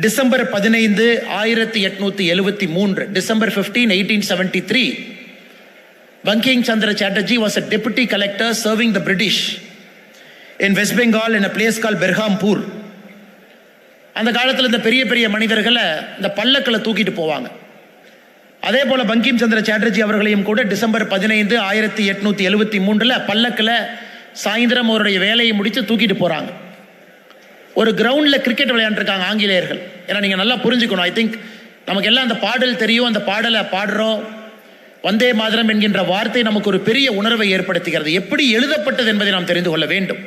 December பதினைந்து ஆயிரத்தி எட்நூத்தி எழுபத்தி மூன்று December fifteen eighteen seventy three Bankim Chandra Chatterjee was a deputy collector serving the British in West Bengal in a place call Berhampore அந்த காலத்தில் இந்த பெரிய பெரிய மனிதர்களை இந்த பல்லக்கில் தூக்கிட்டு போவாங்க. அதே போல பங்கிம் சந்திர சாட்டர்ஜி அவர்களையும் கூட டிசம்பர் பதினைந்து ஆயிரத்தி எட்நூத்தி எழுபத்தி மூன்றில் பல்லக்கில் சாயந்தரம் அவருடைய வேலையை முடித்து தூக்கிட்டு போகிறாங்க ஒரு கிரவுண்டில் கிரிக்கெட் விளையாண்டுருக்காங்க ஆங்கிலேயர்கள். ஏன்னா நீங்கள் நல்லா புரிஞ்சுக்கணும். ஐ திங்க் நமக்கு எல்லாம் அந்த பாடல் தெரியும். அந்த பாடலை பாடுறோம். வந்தே மாதரம் என்கின்ற வார்த்தை நமக்கு ஒரு பெரிய உணர்வை ஏற்படுத்துகிறது. எப்படி எழுதப்பட்டது என்பதை நாம் தெரிந்து கொள்ள வேண்டும்.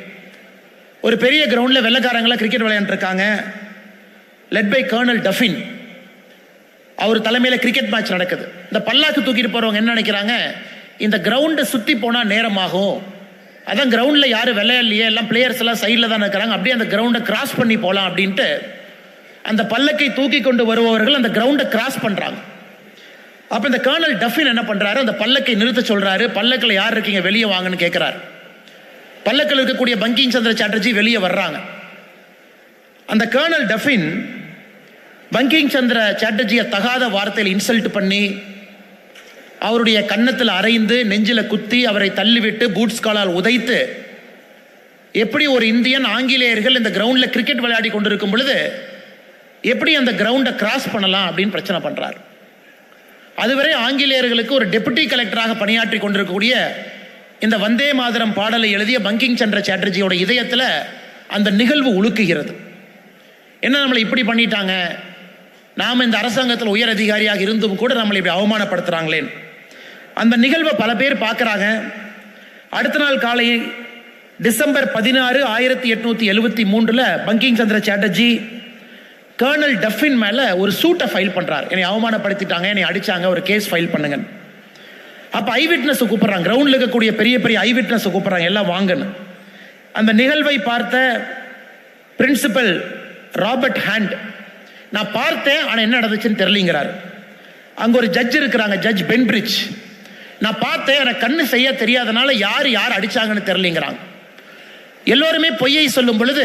ஒரு பெரிய கிரவுண்டில் வெள்ளக்காரங்களா கிரிக்கெட் விளையாண்டுருக்காங்க. லெட் பை கர்னல் டஃபின் அவர் தலைமையில் கிரிக்கெட் மேட்ச் நடக்குது. இந்த பல்லாக்கு தூக்கிட்டு போகிறவங்க என்ன நினைக்கிறாங்க? இந்த கிரவுண்டை சுற்றி போனால் நேரமாகும். அதான் கிரவுண்டில் யாரும் விளையாடலையே எல்லாம் பிளேயர்ஸ் எல்லாம் சைடில் தான் இருக்கிறாங்க. அப்படியே அந்த கிரவுண்டை கிராஸ் பண்ணி போகலாம் அப்படின்ட்டு அந்த பல்லக்கை தூக்கி கொண்டு வருபவர்கள் அந்த கிரவுண்டை கிராஸ் பண்ணுறாங்க அப்போ இந்த கர்னல் டஃபின் என்ன பண்ணுறாரு அந்த பல்லக்கை நிறுத்த சொல்கிறாரு பல்லக்கில் யார் இருக்கீங்க? வெளியே வாங்கன்னு கேட்குறாரு பல்லக்கில் இருக்கக்கூடிய பங்கிங் சந்திர சாட்டர்ஜி வெளியே வர்றாங்க. அந்த கர்னல் டஃபின் பங்கிங் சந்திர சாட்டர்ஜியை தகாத வார்த்தையில் இன்சல்ட் பண்ணி அவருடைய கன்னத்தில் அரைந்து நெஞ்சில் குத்தி அவரை தள்ளிவிட்டு பூட்ஸ் காலால் உதைத்து எப்படி ஒரு இந்தியன் ஆங்கிலேயர்கள் இந்த கிரவுண்டில் கிரிக்கெட் விளையாடி கொண்டிருக்கும் பொழுது எப்படி அந்த கிரவுண்டை கிராஸ் பண்ணலாம் அப்படின்னு பிரச்சனை பண்ணுறார் அதுவரை ஆங்கிலேயர்களுக்கு ஒரு டெபுட்டி கலெக்டராக பணியாற்றி கொண்டிருக்கக்கூடிய இந்த வந்தே மாதரம் பாடலை எழுதிய பங்கிங் சந்திர சாட்டர்ஜியோட இதயத்தில் அந்த நிகழ்வு உலுக்குகிறது. என்ன நம்மளை இப்படி பண்ணிட்டாங்க? நாம் இந்த அரசாங்கத்தில் உயர் அதிகாரியாக இருந்தும் கூட நம்மளை இப்படி அவமானப்படுத்துகிறாங்களேன் அந்த நிகழ்வை பல பேர் பார்க்குறாங்க. அடுத்த நாள் காலை டிசம்பர் பதினாறு ஆயிரத்தி எட்நூற்றி எழுபத்தி மூன்றில் பங்கிங் சந்திர சாட்டர்ஜி கர்னல் டஃபின் மேலே ஒரு சூட்டை ஃபைல் பண்ணுறார் என்னை அவமானப்படுத்திட்டாங்க என்னை அடித்தாங்க ஒரு கேஸ் ஃபைல் பண்ணுங்க அப்போ ஐ விட்னஸை கூப்பிட்றாங்க. கிரவுண்டில் இருக்கக்கூடிய பெரிய பெரிய ஐ விட்னஸை கூப்பிட்றாங்க. எல்லாம் வாங்கன்னு. அந்த நிகழ்வை பார்த்த பிரின்சிபல் ராபர்ட் ஹேண்ட் நான் பார்த்தேன் ஆனால் என்ன நடந்துச்சுன்னு தெரியலிங்கிறார். அங்கே ஒரு ஜட்ஜ் இருக்கிறாங்க ஜட்ஜ் பென்பிரிட்ஜ் நான் பார்த்தேன் எனக்கு கண்ணு செய்ய தெரியாதனால யார் யார் அடிச்சாங்கன்னு தெரியலங்கிறாங்க. எல்லோருமே பொய்யை சொல்லும் பொழுது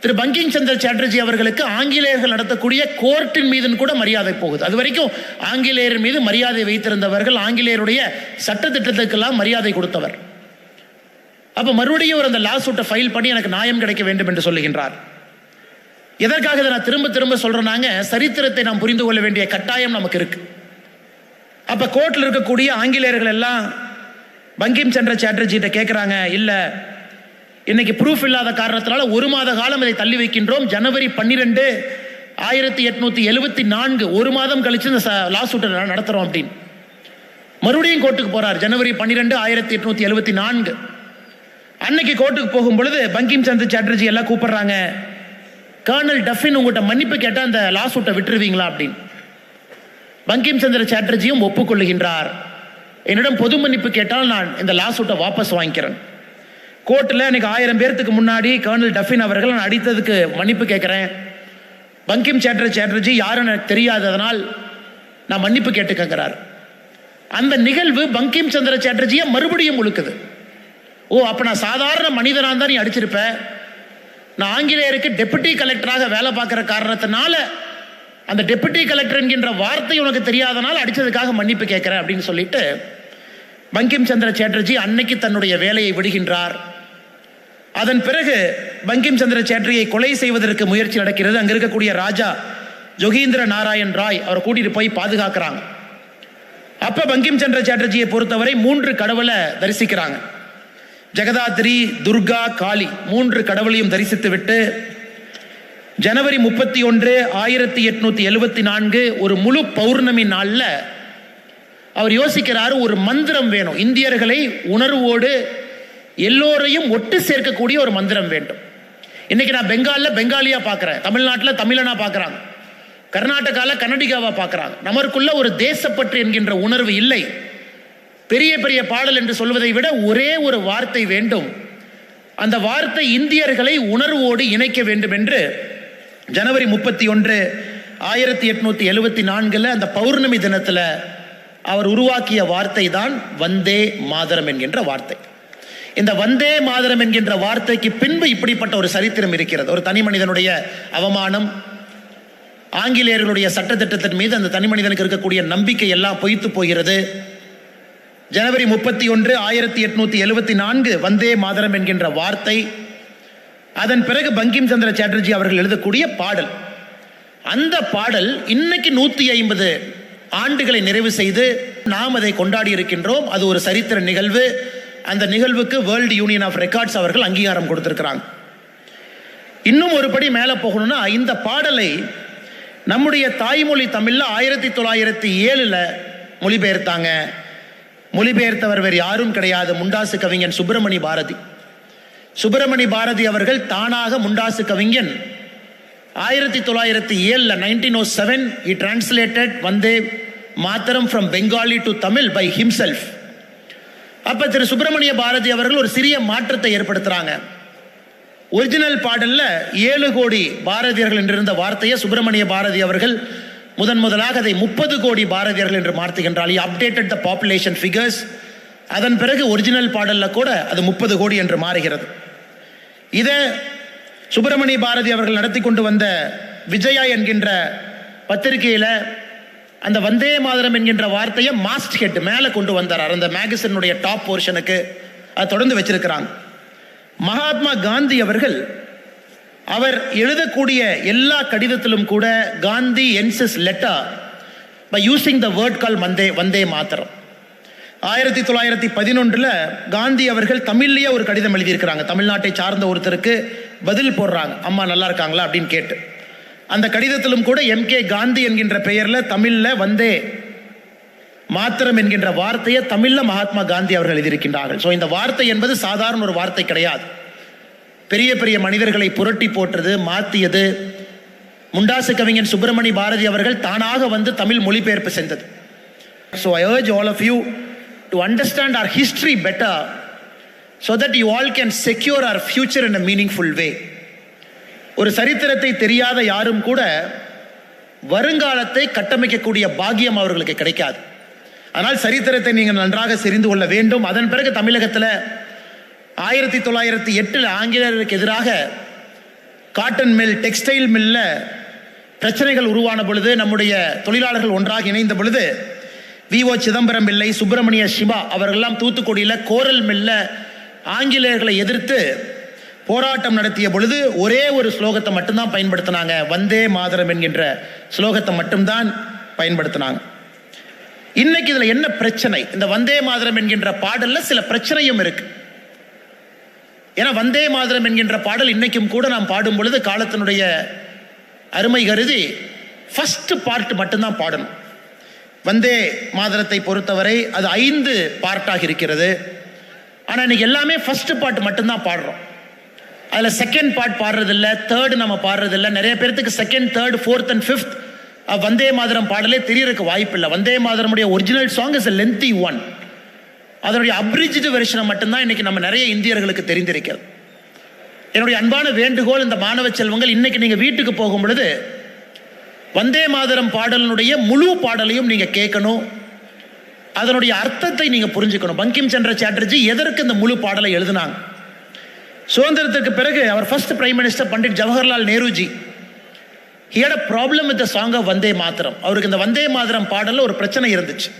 திரு பங்கிங் சந்திர சாட்டர்ஜி அவர்களுக்கு ஆங்கிலேயர்கள் நடத்தக்கூடிய கோர்ட்டின் மீதுன்னு கூட மரியாதை போகுது. அது வரைக்கும் ஆங்கிலேயர் மீது மரியாதை வைத்திருந்தவர்கள் ஆங்கிலேயருடைய சட்டத்திட்டத்துக்கெல்லாம் மரியாதை கொடுத்தவர். அப்போ மறுபடியும் ஒரு அந்த லா சூட்டை ஃபைல் பண்ணி எனக்கு நியாயம் கிடைக்க வேண்டும் என்று சொல்லுகின்றார். எதற்காக இதை நான் திரும்ப திரும்ப சொல்றேனாங்க? சரித்திரத்தை நாம் புரிந்து கொள்ள வேண்டிய கட்டாயம் நமக்கு இருக்குது அப்ப கோர்ட்டில் இருக்கக்கூடிய ஆங்கிலேயர்கள் எல்லாம் பங்கிம் சந்திர சாட்டர்ஜிட்ட கேட்குறாங்க இல்லை இன்னைக்கு ப்ரூஃப் இல்லாத காரணத்தினால ஒரு மாத காலம் இதை தள்ளி வைக்கின்றோம். ஜனவரி பன்னிரெண்டு ஆயிரத்தி எட்நூத்தி எழுபத்தி நான்கு ஒரு மாதம் கழிச்சு இந்த லா சூட்டை நடத்துறோம் அப்படின்னு. மறுபடியும் கோர்ட்டுக்கு போறார் ஜனவரி பன்னிரெண்டு ஆயிரத்தி எட்நூத்தி எழுபத்தி நான்கு. அன்னைக்கு கோர்ட்டுக்கு போகும் பொழுது பங்கிம் சந்திர சாட்டர்ஜி எல்லாம் கூப்பிடுறாங்க கர்னல் டஃபின் உங்கள்கிட்ட மன்னிப்பு கேட்டால் அந்த லா சூட்டை விட்டுருவீங்களா? அப்படின்னு. பங்கிம் சந்திர சாட்டர்ஜியும் ஒப்புக்கொள்ளுகின்றார். என்னிடம் பொது மன்னிப்பு கேட்டால் நான் இந்த லாசூட்டை வாபஸ் வாங்கிக்கிறேன். கோர்ட்டில் எனக்கு ஆயிரம் பேர்த்துக்கு முன்னாடி கர்னல் டஃபின் அவர்கள் நான் அடித்ததுக்கு மன்னிப்பு கேட்குறேன். பங்கிம் சேட்டர் சாட்டர்ஜி யாருன்னு எனக்கு தெரியாததனால் நான் மன்னிப்பு கேட்டுக்கங்கிறார். அந்த நிகழ்வு பங்கிம் சந்திர சாட்டர்ஜியை மறுபடியும் ஒழுக்குது. ஓ அப்போ நான் சாதாரண மனிதனாக தான் நீ அடிச்சிருப்ப. நான் ஆங்கிலேயருக்கு டெபுட்டி கலெக்டராக வேலை பார்க்குற காரணத்தினால அந்த டெபுட்டி கலெக்டர் என்கின்ற வார்த்தை உனக்கு தெரியாதனால் அடித்ததுக்காக மன்னிப்பு கேட்குறேன் அப்படின்னு சொல்லிட்டு பங்கிம் சந்திர சேட்டர்ஜி அன்னைக்கு தன்னுடைய வேலையை விடுகின்றார். அதன் பிறகு பங்கிம் சந்திர சேட்டரியை கொலை செய்வதற்கு முயற்சி நடக்கிறது. அங்கே இருக்கக்கூடிய ராஜா ஜொகீந்திர நாராயண் ராய் அவரை கூட்டிகிட்டு போய் பாதுகாக்கிறாங்க. அப்போ பங்கிம் சந்திர சாட்டர்ஜியை பொறுத்தவரை மூன்று கடவுளை தரிசிக்கிறாங்க. ஜெகதாத்ரி துர்கா காளி மூன்று கடவுளையும் தரிசித்து விட்டு ஜனவரி முப்பத்தி ஒன்று ஆயிரத்தி எட்நூத்தி எழுபத்தி நான்கு ஒரு முழு பௌர்ணமி நாளில் அவர் யோசிக்கிறாரு ஒரு மந்திரம் வேணும். இந்தியர்களை உணர்வோடு எல்லோரையும் ஒட்டு சேர்க்கக்கூடிய ஒரு மந்திரம் வேண்டும். இன்னைக்கு நான் பெங்காலில் பெங்காலியா பார்க்குறேன் தமிழ்நாட்டில் தமிழனா பார்க்குறாங்க கர்நாடகாவில் கன்னடிகாவா பார்க்குறாங்க நமக்குள்ள ஒரு தேசப்பற்று என்கின்ற உணர்வு இல்லை. பெரிய பெரிய பாடல் என்று சொல்வதை விட ஒரே ஒரு வார்த்தை வேண்டும். அந்த வார்த்தை இந்தியர்களை உணர்வோடு இணைக்க வேண்டும் என்று ஜனவரி முப்பத்தி ஒன்று ஆயிரத்தி எட்நூத்தி எழுபத்தி நான்கில் அந்த பௌர்ணமி தினத்தில் அவர் உருவாக்கிய வார்த்தை தான் வந்தே மாதரம் என்கின்ற வார்த்தை. இந்த வந்தே மாதரம் என்கின்ற வார்த்தைக்கு பின்பு இப்படிப்பட்ட ஒரு சரித்திரம் இருக்கிறது. ஒரு தனி மனிதனுடைய அவமானம் ஆங்கிலேயர்களுடைய சட்டத்திட்டத்தின் மீது அந்த தனி மனிதனுக்கு இருக்கக்கூடிய நம்பிக்கை எல்லாம் பொய்த்து போகிறது. ஜனவரி முப்பத்தி ஒன்று ஆயிரத்தி எட்நூத்தி எழுபத்தி நான்கு வந்தே மாதரம் என்கின்ற வார்த்தை அதன் பிறகு பங்கிம் சந்திர சாட்டர்ஜி அவர்கள் எழுதக்கூடிய பாடல். அந்த பாடல் இன்னைக்கு நூற்றி ஐம்பது ஆண்டுகளை நிறைவு செய்து நாம் அதை கொண்டாடி இருக்கின்றோம். அது ஒரு சரித்திர நிகழ்வு. அந்த நிகழ்வுக்கு வேர்ல்டு யூனியன் ஆஃப் ரெக்கார்ட்ஸ் அவர்கள் அங்கீகாரம் கொடுத்திருக்கிறாங்க. இன்னும் ஒரு படி மேலே போகணும்னா இந்த பாடலை நம்முடைய தாய்மொழி தமிழில் ஆயிரத்தி தொள்ளாயிரத்தி ஏழில் மொழிபெயர்த்தாங்க. மொழிபெயர்த்தவர் வேறு யாரும் கிடையாது. முண்டாசு கவிஞன் சுப்பிரமணி பாரதி. சுப்பிரமணி பாரதி அவர்கள் தானாக முண்டாசு கவிஞன். ஆயிரத்தி தொள்ளாயிரத்தி ஏழில் nineteen O seven he translated Vande Mataram from Bengali to Tamil by himself அப்போ திரு சுப்பிரமணிய பாரதி அவர்கள் ஒரு சிறிய மாற்றத்தை ஏற்படுத்துகிறாங்க ஒரிஜினல் பாடலில் ஏழு கோடி பாரதியர்கள் என்றிருந்த வார்த்தையை சுப்பிரமணிய பாரதி அவர்கள் முதன் முதலாக அதை முப்பது கோடி பாரதியர்கள் என்று மாற்றுகின்றார். அப்டேட்டட் த பாப்புலேஷன் ஃபிகர்ஸ் அதன் பிறகு ஒரிஜினல் பாடலில் கூட அது முப்பது கோடி என்று மாறுகிறது. இதை சுப்பிரமணிய பாரதி அவர்கள் நடத்தி கொண்டு வந்த விஜயா என்கின்ற பத்திரிகையில் அந்த வந்தே மாதரம் என்கின்ற வார்த்தையை மாஸ்ட் ஹெட் மேலே கொண்டு வந்தார். அந்த மேகசினுடைய டாப் போர்ஷனுக்கு அதை தொடர்ந்து வச்சிருக்கிறாங்க. மகாத்மா காந்தி அவர்கள் அவர் எழுதக்கூடிய எல்லா கடிதத்திலும் கூட Gandhi ends letter by using the word call Vande Vande Mataram ஆயிரத்தி தொள்ளாயிரத்தி பதினொன்றில் காந்தி அவர்கள் தமிழ்லேயே ஒரு கடிதம் எழுதியிருக்கிறாங்க. தமிழ்நாட்டை சார்ந்த ஒருத்தருக்கு பதில் போடுறாங்க. அம்மா நல்லா இருக்காங்களா அப்படின்னு கேட்டு. அந்த கடிதத்திலும் கூட எம் கே காந்தி என்கின்ற பெயரில் தமிழில் வந்தே மாத்திரம் என்கின்ற வார்த்தையை தமிழில் மகாத்மா காந்தி அவர்கள் எழுதியிருக்கின்றார்கள். ஸோ இந்த வார்த்தை என்பது சாதாரண ஒரு வார்த்தை கிடையாது. பெரிய பெரிய மனிதர்களை புரட்டி போட்டது மாற்றியது முண்டாசு கவிஞன் சுப்பிரமணி பாரதி அவர்கள் தானாக வந்து தமிழ் மொழிபெயர்ப்பு செஞ்சது. So I urge all of you to understand our history better so that you all can secure our future in a meaningful way. ஒரு சரித்திரத்தை தெரியாத யாரும் கூட வருங்காலத்தை கட்டமைக்கக்கூடிய பாக்கியம் அவர்களுக்கு கிடைக்காது. ஆனால் சரித்திரத்தை நீங்கள் நன்றாக தெரிந்து கொள்ள வேண்டும். அதன் பிறகு தமிழகத்தில் ஆயிரத்தி தொள்ளாயிரத்தி எட்டில் ஆங்கிலேயருக்கு எதிராக காட்டன் மில் டெக்ஸ்டைல் மில்லில் பிரச்சனைகள் உருவான பொழுது நம்முடைய தொழிலாளர்கள் ஒன்றாக இணைந்த பொழுது விஓ சிதம்பரம் பிள்ளை சுப்பிரமணிய சிவா அவர்களெல்லாம் தூத்துக்குடியில் கோரல் மில்ல ஆங்கிலேயர்களை எதிர்த்து போராட்டம் நடத்திய பொழுது ஒரே ஒரு ஸ்லோகத்தை மட்டும்தான் பயன்படுத்தினாங்க. வந்தே மாதரம் என்கின்ற ஸ்லோகத்தை மட்டும்தான் பயன்படுத்தினாங்க. இன்னைக்கு இதில் என்ன பிரச்சனை? இந்த வந்தே மாதரம் என்கின்ற பாடலில் சில பிரச்சனையும் இருக்கு. ஏன்னா வந்தே மாதரம் என்கின்ற பாடல் இன்னைக்கும் கூட நாம் பாடும் பொழுது காலத்தினுடைய அருமை கருதி ஃபஸ்ட்டு பார்ட் மட்டும்தான் பாடணும். வந்தே மாதரத்தை பொறுத்தவரை அது ஐந்து பார்ட்டாக இருக்கிறது. ஆனால் இன்னைக்கு எல்லாமே ஃபர்ஸ்ட் பாட்டு மட்டும்தான் பாடுறோம். அதில் செகண்ட் பார்ட் பாடுறதில்ல தேர்டு நம்ம பாடுறதில்ல. நிறைய பேர்த்துக்கு second third fourth and fifth Vande Mataram பாடலே தெரியறதுக்கு வாய்ப்பு இல்லை Vande மாதரமுடைய original song is lengthy one அதனுடைய அப்ரிஜிட் வெர்ஷனை மட்டும்தான் இன்னைக்கு நம்ம நிறைய இந்தியர்களுக்கு தெரிந்திருக்கிறது. என்னுடைய அன்பான வேண்டுகோள் இந்த மாணவ செல்வங்கள் இன்னைக்கு நீங்கள் வீட்டுக்கு போகும் பொழுது வந்தே மாதரம் பாடலினுடைய முழு பாடலையும் நீங்கள் கேட்கணும். அதனுடைய அர்த்தத்தை நீங்கள் புரிஞ்சுக்கணும். பங்கிம் சந்திர சாட்டர்ஜி எதற்கு இந்த முழு பாடலை எழுதினாங்க? சுதந்திரத்திற்கு பிறகு அவர் first prime minister Pandit Jawaharlal Nehruji had a problem with the song of Vande Mataram அவருக்கு இந்த வந்தே மாதரம் பாடலில் ஒரு பிரச்சனை இருந்துச்சு.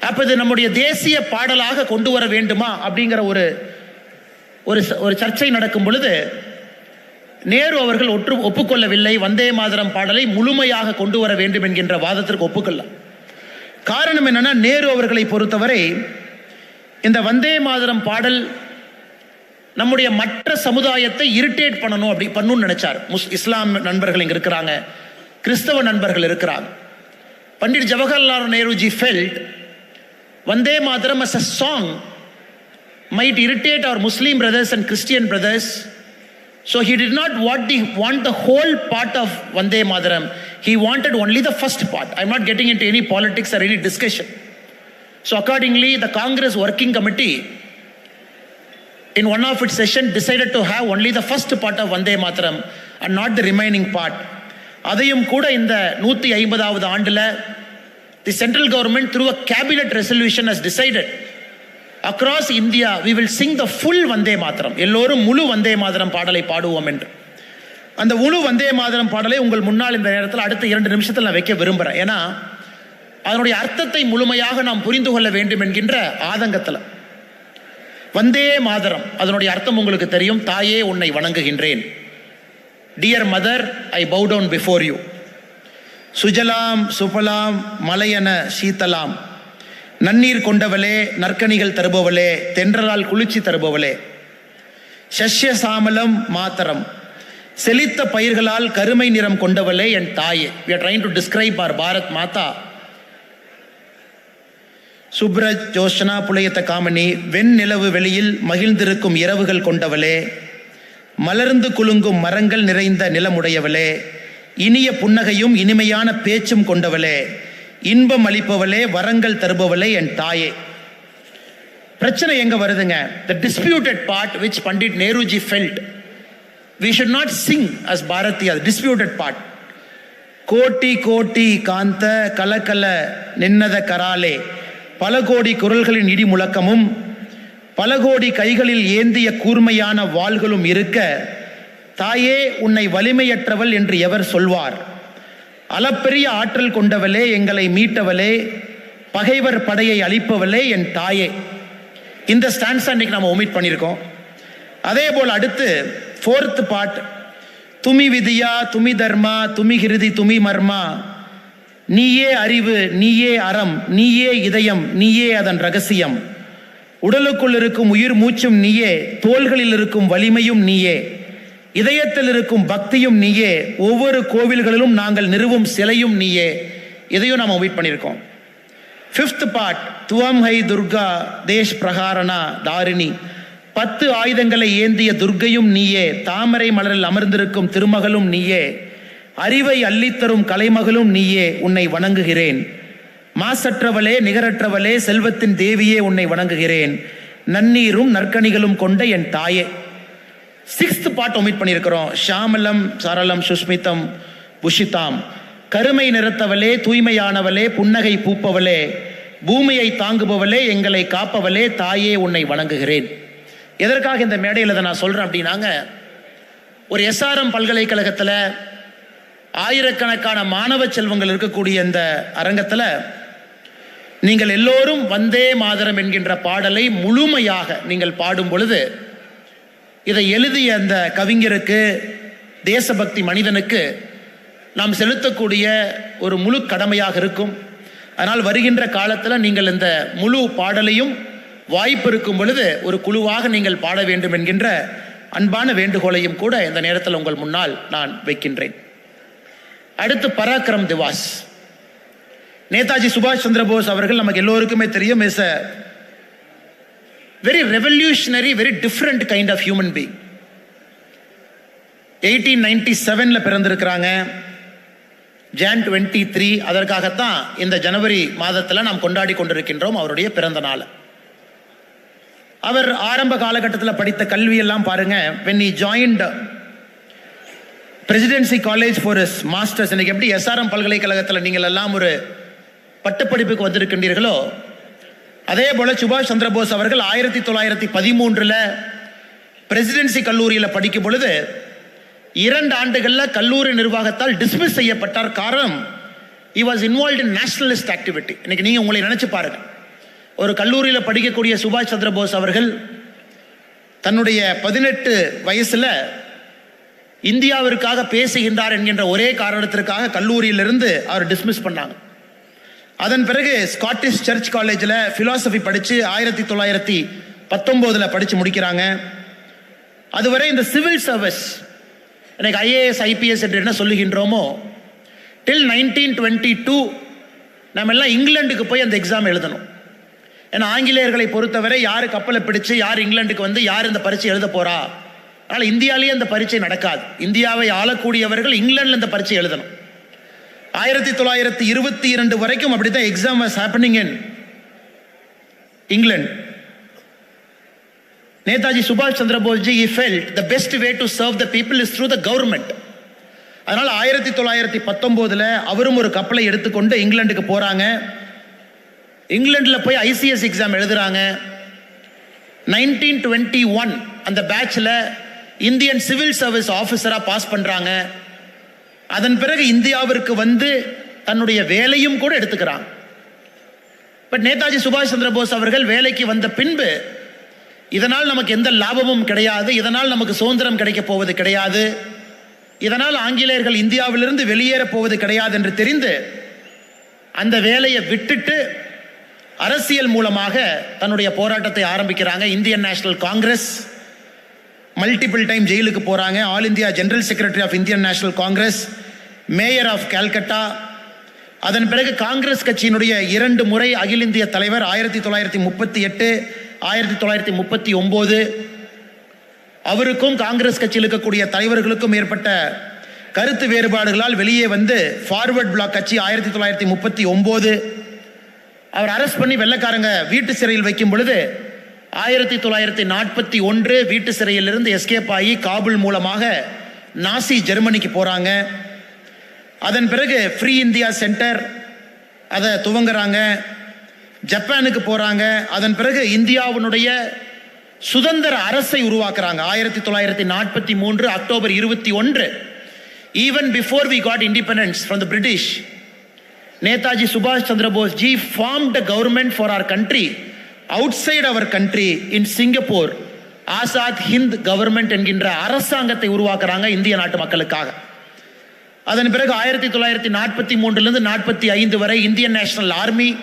அப்போ இது நம்முடைய தேசிய பாடலாக கொண்டு வர வேண்டுமா அப்படிங்கிற ஒரு ஒரு ச- ஒரு சர்ச்சை நடக்கும் பொழுது நேரு அவர்கள் ஒற்று ஒப்புக்கொள்ளவில்லை. வந்தே மாதரம் பாடலை முழுமையாக கொண்டு வர வேண்டும் என்கின்ற வாதத்திற்கு ஒப்புக்கொள்ள. காரணம் என்னன்னா நேரு அவர்களை பொறுத்தவரை இந்த வந்தே மாதரம் பாடல் நம்முடைய மற்ற சமுதாயத்தை இரிட்டேட் பண்ணணும் அப்படி பண்ணணும்னு நினைச்சார். முஸ் இஸ்லாம் நண்பர்கள் இங்கே இருக்கிறாங்க. கிறிஸ்தவ நண்பர்கள் இருக்கிறாங்க. Pandit Jawaharlal Nehruji felt Vande Mataram as a song might irritate our Muslim brothers and Christian brothers So he did not want the, want the whole part of Vande Mataram. He wanted only the first part. I'm not getting into any politics or any discussion. So accordingly, the Congress Working Committee, in one of its session, decided to have only the first part of Vande Mataram and not the remaining part. அதையும் கூட இந்த நூற்றி ஐம்பதாவது ஆண்டில் the central government through a cabinet resolution has decided Across India we will sing the full Vande Mataram எல்லோரும் முழு வந்தே மாதரம் பாடலை பாடுவோம் என்று. அந்த முழு வந்தே மாதரம் பாடலை உங்கள் முன்னால் இந்த நேரத்தில் அடுத்த இரண்டு நிமிஷத்தில் நான் வைக்க விரும்புகிறேன் ஏன்னா அதனுடைய அர்த்தத்தை முழுமையாக நாம் புரிந்து கொள்ள வேண்டும் என்கின்ற ஆதங்கத்தில். வந்தே மாதரம் அதனுடைய அர்த்தம் உங்களுக்கு தெரியும். தாயே உன்னை வணங்குகின்றேன். Dear mother I bow down before you சுஜலாம் சுபலாம் மலையன சீத்தலாம். நன்னீர் கொண்டவளே நற்கனிகள் தருபவளே தென்றலால் குளிர்ச்சி தருபவளே. சஷ்ய சாமலம் மாத்தரம். செழித்த பயிர்களால் கருமை நிறம் கொண்டவளே என் தாயே. We are trying to describe Bharat மாதா சுப்ரஜ் ஜோஷனா புலையத்த காமனி வெண்ணிலவு வெளியில் மகிழ்ந்திருக்கும் இரவுகள் கொண்டவளே. மலர்ந்து குலுங்கும் மரங்கள் நிறைந்த நிலமுடையவளே. இனிய புன்னகையும் இனிமையான பேச்சும் கொண்டவளே. இன்பம் அளிப்பவளே வரங்கள் தருபவளே என் தாயே. பிரச்சனை எங்க வருதுங்க? The disputed part which Pandit Nehruji felt we should not sing as Bharati அது டிஸ்பியூட்டட் பார்ட் கோட்டி கோட்டி காந்த கலக்கல நின்னத கராலே பல கோடி குரல்களின் இடி முழக்கமும் பல கோடி கைகளில் ஏந்திய கூர்மையான வாள்களும் இருக்க தாயே உன்னை வலிமையற்றவள் என்று எவர் சொல்வார்? அளப்பெரிய ஆற்றல் கொண்டவளே எங்களை மீட்டவளே பகைவர் படையை அழிப்பவளே என் தாயே. இந்த ஸ்டாண்ட்ஸ் அன்னைக்கு நம்ம ஒமிட் பண்ணியிருக்கோம் அதே போல் அடுத்து ஃபோர்த் பார்ட் துமி விதியா துமி தர்மா துமி கிருதி துமி மர்மா நீயே அறிவு நீயே அறம் நீயே இதயம் நீயே அதன் ரகசியம். உடலுக்குள் இருக்கும் உயிர் மூச்சும் நீயே தோள்களில் இருக்கும் வலிமையும் நீயே. இதயத்தில் இருக்கும் பக்தியும் நீயே. ஒவ்வொரு கோவில்களிலும் நாங்கள் நிறுவும் சிலையும் நீயே. இதையும் நாம் ஒமிட் பண்ணியிருக்கோம். ஃபிஃப்த் பார்ட் துவம் ஹை துர்கா தேஷ் பிரகாரணா தாரிணி. பத்து ஆயுதங்களை ஏந்திய துர்க்கையும் நீயே. தாமரை மலரில் அமர்ந்திருக்கும் திருமகளும் நீயே. அறிவை அள்ளித்தரும் கலைமகளும் நீயே. உன்னை வணங்குகிறேன். மாசற்றவளே நிகரற்றவளே செல்வத்தின் தேவியே உன்னை வணங்குகிறேன். நன்னீரும் நற்கனிகளும் கொண்ட என் தாயே. சிக்ஸ்த் பார்ட் ஒமிட் பண்ணியிருக்கிறோம். ஷாமலம் சரளம் சுஷ்மிதம் புஷிதாம். கருமை நிறத்தவளே தூய்மையானவளே புன்னகை பூப்பவளே பூமியை தாங்குபவளே எங்களை காப்பவளே தாயே உன்னை வணங்குகிறேன். எதற்காக இந்த மேடையில் இதை நான் சொல்கிறேன் அப்படின்னாங்க ஒரு எஸ்ஆர்எம் பல்கலைக்கழகத்தில் ஆயிரக்கணக்கான மாணவ செல்வங்கள் இருக்கக்கூடிய இந்த அரங்கத்தில் நீங்கள் எல்லோரும் வந்தே மாதரம் என்கின்ற பாடலை முழுமையாக நீங்கள் பாடும் பொழுது இதை எழுதிய அந்த கவிஞருக்கு தேசபக்தி மனிதனுக்கு நாம் செலுத்தக்கூடிய ஒரு முழு கடமையாக இருக்கும். அதனால் வருகின்ற காலத்தில் நீங்கள் இந்த முழு பாடலையும் வாய்ப்பு இருக்கும் பொழுது ஒரு குழுவாக நீங்கள் பாட வேண்டும் என்கின்ற அன்பான வேண்டுகோளையும் கூட இந்த நேரத்தில் உங்கள் முன்னால் நான் வைக்கின்றேன். அடுத்து பராக்கிரம் திவாஸ். நேதாஜி சுபாஷ் சந்திர போஸ் அவர்கள் நமக்கு எல்லோருக்குமே தெரியும் is a very revolutionary very different kind of human being eighteen ninety செவனில் பிறந்திருக்கிறாங்க. ஜான் டுவெண்ட்டி த்ரீ அதற்காகத்தான் இந்த ஜனவரி மாதத்தில் நாம் கொண்டாடி கொண்டிருக்கின்றோம் அவருடைய பிறந்த நாள். அவர் ஆரம்ப காலகட்டத்தில் படித்த கல்வியெல்லாம் பாருங்க. When he joined Presidency College for his masters இன்னைக்கு எப்படி எஸ்ஆர்எம் பல்கலைக்கழகத்தில் நீங்கள் எல்லாம் ஒரு பட்டப்படிப்புக்கு வந்திருக்கின்றீர்களோ அதே போல சுபாஷ் சந்திரபோஸ் அவர்கள் ஆயிரத்தி தொள்ளாயிரத்தி பதிமூன்றில் பிரசிடென்சி கல்லூரியில் படிக்கும் பொழுது இரண்டு ஆண்டுகளில் கல்லூரி நிர்வாகத்தால் டிஸ்மிஸ் செய்யப்பட்டார். காரணம் he was involve in nationalist activity இன்னைக்கு நீங்கள் உங்களை நினச்சி பாருங்கள் ஒரு கல்லூரியில் படிக்கக்கூடிய சுபாஷ் சந்திரபோஸ் அவர்கள் தன்னுடைய பதினெட்டு வயசில் இந்தியாவிற்காக பேசுகின்றார் என்கின்ற ஒரே காரணத்திற்காக கல்லூரியிலிருந்து அவர் டிஸ்மிஸ் பண்ணாங்க. அதன் பிறகு ஸ்காட்டிஷ் சர்ச் காலேஜில் ஃபிலாசபி படித்து ஆயிரத்தி தொள்ளாயிரத்தி பத்தொம்போதில் படித்து முடிக்கிறாங்க. அதுவரை இந்த சிவில் சர்வீஸ் எனக்கு ஐஏஎஸ் ஐபிஎஸ் என்று என்ன சொல்லுகின்றோமோ டில் நைன்டீன் டுவெண்ட்டி டூ நம்ம எல்லாம் இங்கிலாந்துக்கு போய் அந்த எக்ஸாம் எழுதணும். ஏன்னா ஆங்கிலேயர்களை பொறுத்தவரை யார் கப்பலை பிடிச்சு யார் இங்கிலாந்துக்கு வந்து யார் இந்த பரீட்சை எழுத போகிறா அதனால் இந்தியாவிலேயே அந்த பரீட்சை நடக்காது. இந்தியாவை ஆளக்கூடியவர்கள் இங்கிலாண்டில் இந்த பரீட்சை எழுதணும். ஆயிரத்தி தொள்ளாயிரத்தி இருபத்தி இரண்டு வரைக்கும் அப்படித்தான் exam was happening in England Netaji சுபாஷ் Chandra Boseji he felt the best way to serve the people is through the government அதனால் ஆயிரத்தி தொள்ளாயிரத்தி பத்தொம்போதில் அவரும் ஒரு கப்பலை எடுத்துக்கொண்டு இங்கிலாந்துக்கு போகிறாங்க இங்கிலாண்டில் போய் ஐசிஎஸ் எக்ஸாம் எழுதுறாங்க. நைன்டீன் டுவெண்ட்டி ஒன் அந்த பேட்சில் இந்தியன் சிவில் சர்வீஸ் ஆஃபீஸராக பாஸ் பண்ணுறாங்க அதன் பிறகு இந்தியாவிற்கு வந்து தன்னுடைய வேலையும் கூட எடுத்துக்கிறான். பட் நேதாஜி சுபாஷ் சந்திர போஸ் அவர்கள் வேலைக்கு வந்த பின்பு இதனால் நமக்கு எந்த லாபமும் கிடையாது இதனால் நமக்கு சுதந்திரம் கிடைக்கப் போவது கிடையாது இதனால் ஆங்கிலேயர்கள் இந்தியாவிலிருந்து வெளியேற போவது கிடையாது என்று தெரிந்து அந்த வேலையை விட்டுட்டு அரசியல் மூலமாக தன்னுடைய போராட்டத்தை ஆரம்பிக்கிறாங்க. Indian National Congress multiple time ஜெயிலுக்கு போகிறாங்க all India general secretary of Indian National Congress mayor of Calcutta அதன் பிறகு காங்கிரஸ் கட்சியினுடைய இரண்டு முறை அகில இந்திய தலைவர் ஆயிரத்தி தொள்ளாயிரத்தி முப்பத்தி எட்டு ஆயிரத்தி தொள்ளாயிரத்தி முப்பத்தி ஒம்போது. அவருக்கும் காங்கிரஸ் கட்சியில் இருக்கக்கூடிய தலைவர்களுக்கும் ஏற்பட்ட கருத்து வேறுபாடுகளால் வெளியே வந்து ஃபார்வர்ட் பிளாக் கட்சி ஆயிரத்தி தொள்ளாயிரத்தி முப்பத்தி ஒம்பது. அவர் அரெஸ்ட் பண்ணி வெள்ளைக்காரங்க வீட்டு சிறையில் வைக்கும் பொழுது ஆயிரத்தி தொள்ளாயிரத்தி நாற்பத்தி ஒன்று வீட்டு சிறையிலிருந்து எஸ்கேப் ஆகி காபுல் மூலமாக நாசி ஜெர்மனிக்கு போகிறாங்க அதன் பிறகு ஃப்ரீ இந்தியா சென்டர் அதை துவங்குறாங்க. ஜப்பானுக்கு போகிறாங்க அதன் பிறகு இந்தியாவினுடைய சுதந்திர அரசை உருவாக்குறாங்க. ஆயிரத்தி தொள்ளாயிரத்தி நாற்பத்தி மூன்று அக்டோபர் இருபத்தி ஒன்று. Even before we got independence from the British Netaji சுபாஷ் Chandra Bose ji form the government for our country outside our country in Singapore Azad Hind government என்கின்ற அரசாங்கத்தை உருவாக்குறாங்க இந்திய நாட்டு மக்களுக்காக. அதன் பிறகு ஆயிரத்தி தொள்ளாயிரத்தி நாற்பத்தி மூன்றுலேருந்து நாற்பத்தி ஐந்து வரை Indian National Army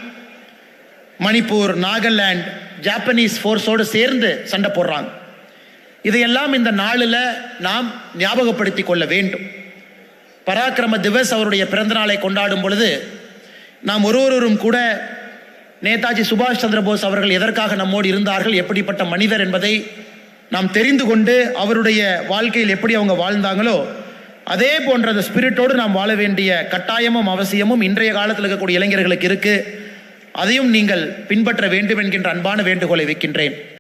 Manipur Nagaland Japanese ஃபோர்ஸோடு சேர்ந்து சண்டை போடுறாங்க. இதையெல்லாம் இந்த நாளில் நாம் ஞாபகப்படுத்தி கொள்ள வேண்டும். பராக்கிரம திவஸ் அவருடைய பிறந்தநாளை கொண்டாடும் பொழுது நாம் ஒருவரும் கூட நேதாஜி சுபாஷ் சந்திரபோஸ் அவர்கள் எதற்காக நம்மோடு இருந்தார்கள் எப்படிப்பட்ட மனிதர் என்பதை நாம் தெரிந்து கொண்டு அவருடைய வாழ்க்கையில் எப்படி அவங்க வாழ்ந்தாங்களோ அதே போன்ற அந்த ஸ்பிரிட்டோடு நாம் வாழ வேண்டிய கட்டாயமும் அவசியமும் இன்றைய காலத்தில் இருக்கக்கூடிய இளைஞர்களுக்கு இருக்கு. அதையும் நீங்கள் பின்பற்ற வேண்டும் என்கின்ற அன்பான வேண்டுகோளை வைக்கின்றேன்.